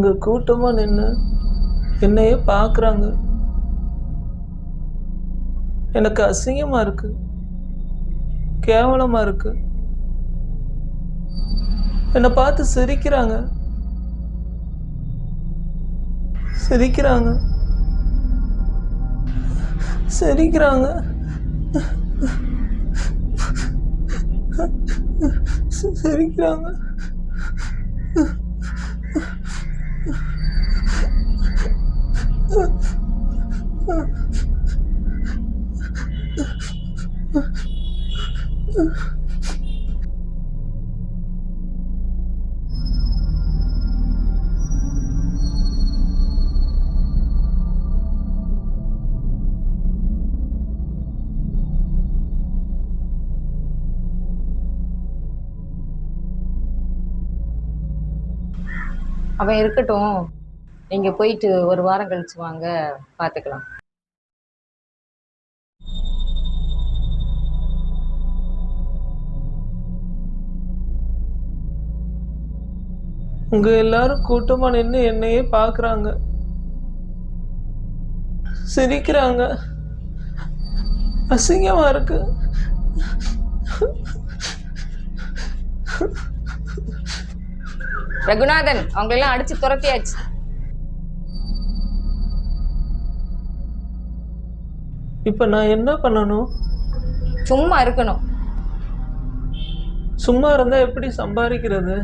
அங்கே கூட்டமாக நின்று என்னையே பார்க்குறாங்க எனக்கு அசிங்கமாக இருக்கு. கேவலமாக இருக்கு. என்னை பார்த்து சிரிக்கிறாங்க. சிரிக்கிறாங்க. சிரிக்கிறாங்க. சிரிக்கிறாங்க. அவன் இருக்கட்டும். நீங்க போயிட்டு ஒரு வாரம் கழிச்சு வாங்க பாத்துக்கலாம். உங்க எல்லாரும் கூட்டமா நின்று என்னையே பார்க்குறாங்க. சிரிக்கிறாங்க. அசிங்கமா இருக்கு. ரகுநாதன் அவங்க எல்லாம் அடிச்சு துரத்தியாச்சு. இப்ப நான் என்ன பண்ணணும்? சும்மா இருக்கணும். சும்மா இருந்தா எப்படி சம்பாதிக்கிறது?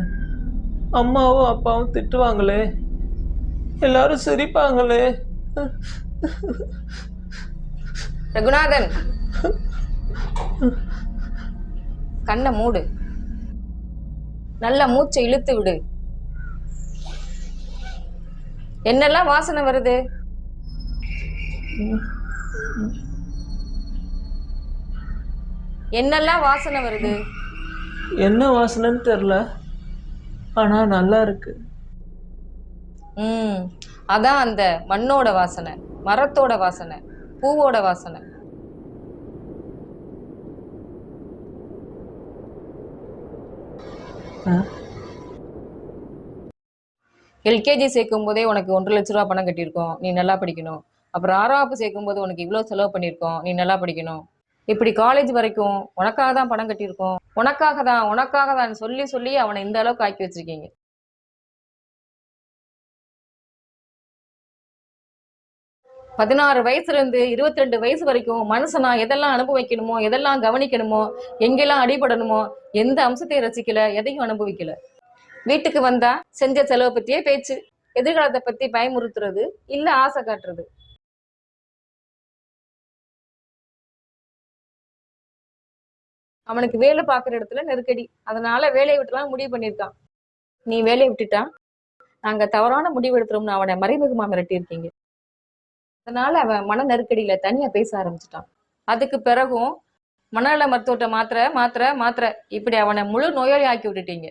அம்மாவும் அப்பாவும் திட்டுவாங்களே. எல்லாரும் சிரிப்பாங்களே. ரகுநாதன். கண்ணை மூடு. நல்ல மூச்சை இழுத்து விடு. என்னெல்லாம் வாசனை வருது? என்னெல்லாம் வாசனை வருது? என்ன வாசனைன்னு தெரில ஆனா நல்லா இருக்கு. ம் அதான் அந்த மண்ணோட வாசனை மரத்தோட வாசனை பூவோட வாசனை? எல்கேஜி சேர்க்கும் போதே உனக்கு ஒன்றரை லட்ச ரூபா பணம் கட்டியிருக்கோம் நீ நல்லா படிக்கணும். அப்புறம் வகுப்பு சேர்க்கும் போது உனக்கு இவ்வளோ செலவு பண்ணியிருக்கோம் நீ நல்லா படிக்கணும். இப்படி காலேஜ் வரைக்கும் உனக்காக தான் பணம் கட்டியிருக்கோம். உனக்காக தான் உனக்காக தான் சொல்லி சொல்லி அவனை இந்த அளவுக்கு ஆக்கி வச்சிருக்கீங்க. பதினாறு வயசுல இருந்து இருபத்தி ரெண்டு வயசு வரைக்கும் மனுஷனா எதெல்லாம் அனுபவிக்கணுமோ எதெல்லாம் கவனிக்கணுமோ எங்கெல்லாம் அடிபடணுமோ எந்த அம்சத்தையும் ரசிக்கல எதையும் அனுபவிக்கல. வீட்டுக்கு வந்தா செஞ்ச செலவை பத்தியே பேச்சு. எதிர்காலத்தை பத்தி பயமுறுத்துறது இல்ல ஆசை காட்டுறது. அவனுக்கு வேலை பார்க்குற இடத்துல நெருக்கடி. அதனால வேலையை விட்டுலாம் முடிவு பண்ணியிருக்கான். நீ வேலையை விட்டுட்டா நாங்க தவறான முடிவு எடுத்துறோம்னு அவனை மறைமுகமா மிரட்டியிருக்கீங்க. அதனால அவன் மன நெருக்கடியில தனியா பேச ஆரம்பிச்சிட்டான். அதுக்கு பிறகும் மனநல மருத்துவத்தை மாத்திர மாத்திர மாத்திர. இப்படி அவனை முழு நோயாளி ஆக்கி விட்டுட்டீங்க.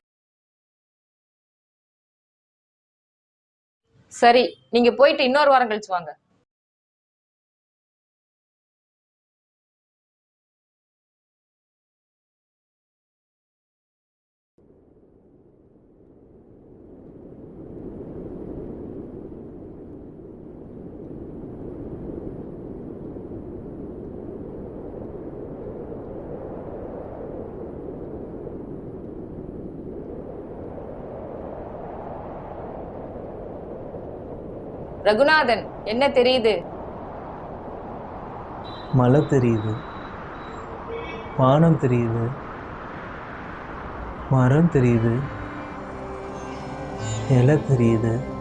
சரி நீங்க போயிட்டு இன்னொரு வாரம் கழிச்சு வாங்க. ரகுநாதன் என்ன தெரியுது? மலை தெரியுது. வானம் தெரியுது. மரம் தெரியுது. இலை தெரியுது.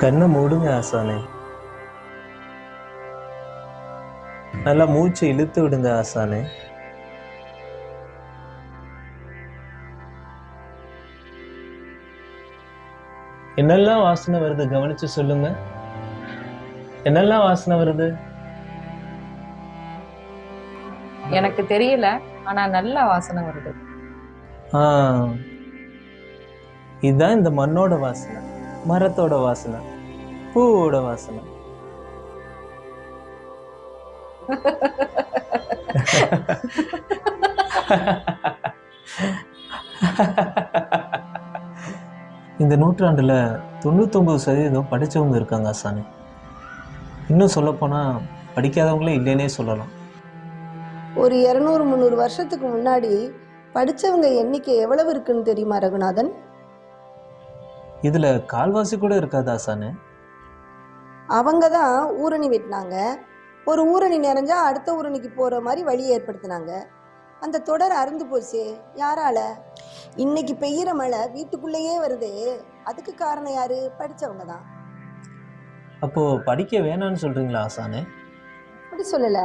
கண்ணை மூடுங்க ஆசானே. நல்லா மூச்சை இழுத்து விடுங்க ஆசானே. என்னெல்லாம் வாசனை வருது கவனிச்சு சொல்லுங்க. என்னெல்லாம் வாசனை வருது? எனக்கு தெரியல ஆனா நல்ல வாசனை வருது. இதுதான் இந்த மண்ணோட வாசனை. மரத்தோட வாசனை பூவோட வாசனை. இந்த நூற்றாண்டுல தொண்ணூத்தொம்பது சதவீதம் படிச்சவங்க இருக்காங்க ஆசானே இன்னும் சொல்லப்போனா படிக்காதவங்களே இல்லைன்னே சொல்லலாம். ஒரு இரநூறு முந்நூறு வருஷத்துக்கு முன்னாடி படிச்சவங்க எண்ணிக்கை எவ்வளவு இருக்குன்னு தெரியுமா ரகுநாதன்? இதுல கால்வாசி கூட இருக்காது ஆசானே அவங்க தான் ஊரணி வெட்டினாங்க. ஒரு ஊரணி நிறைஞ்சா அடுத்த ஊரணிக்கு போற மாதிரி வழி ஏற்படுத்தினாங்க. அந்த தொடர் அறுந்து போச்சே. யாரால? இன்னைக்கு பெய்யற மழை வீட்டுக்குள்ளேயே வருதே. அதுக்கு காரணம் யாரு? படிச்சவங்க தான் அப்போ படிக்க வேணாம்னு சொல்றீங்களா ஆசானே அப்படி சொல்லல.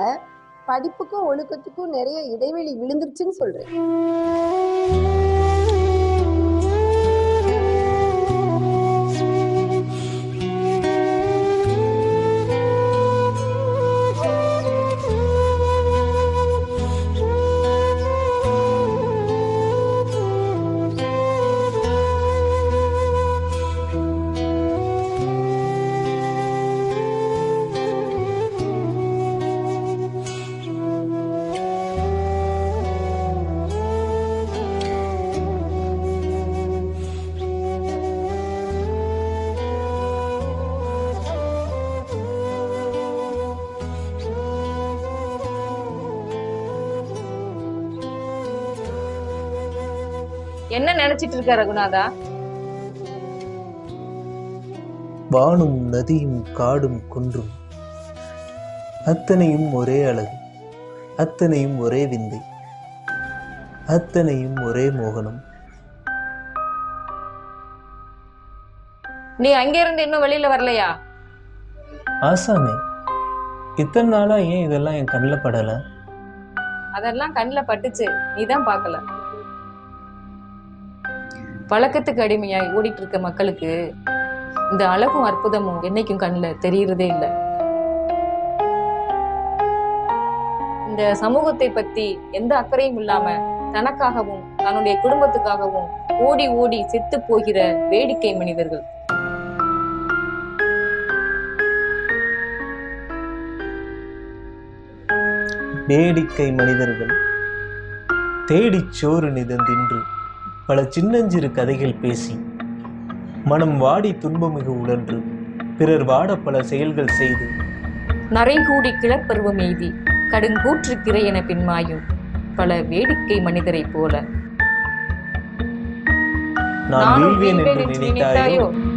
படிப்புக்கும் ஒழுக்கத்துக்கும் நிறைய இடைவெளி விழுந்துருச்சுன்னு சொல்றேன். என்ன நினைச்சிட்டு இருக்க ரகுநாதா? வானும் நதியும் காடும் குன்றும். அத்தனையும் ஒரே அழகு அத்தனையும் ஒரே விந்தை அத்தனையும் ஒரே மோகனம். நீ அங்க இருந்து இன்னும் வெளியில வரலையா? ஆசானே இத்தனை நாளா ஏன் இதெல்லாம் என் கண்ணில் படல? அதெல்லாம் கண்ணில் பட்டுச்சு. நீ தான் பார்க்கல. பழக்கத்துக்கு அடிமையாய் ஓடிட்டு இருக்க மக்களுக்கு இந்த அழகும் அற்புதமும் என்னைக்கும் கண்ணில் தெரியறதே இல்லை. இந்த சமூகத்தை பத்தி எந்த அக்கறையும் இல்லாம தனக்காகவும் தன்னுடைய குடும்பத்துக்காகவும் ஓடி ஓடி செத்து போகிற வேடிக்கை மனிதர்கள். வேடிக்கை மனிதர்கள் தேடிச் சோறு நிதந்தின்று பல சின்னஞ்சிறு கதைகள் பேசி மனம் வாடி துன்பமிகு உழன்று பிறர் வாட பல செயல்கள் செய்து. நரைகூடி கிளப்பருவம் எய்தி கடுங்கூற்று கிரை என பின்மாயும் பல வேடிக்கை மனிதரைப் போல. நான் வீழ்வேன் என்று நினைத்தாயோ?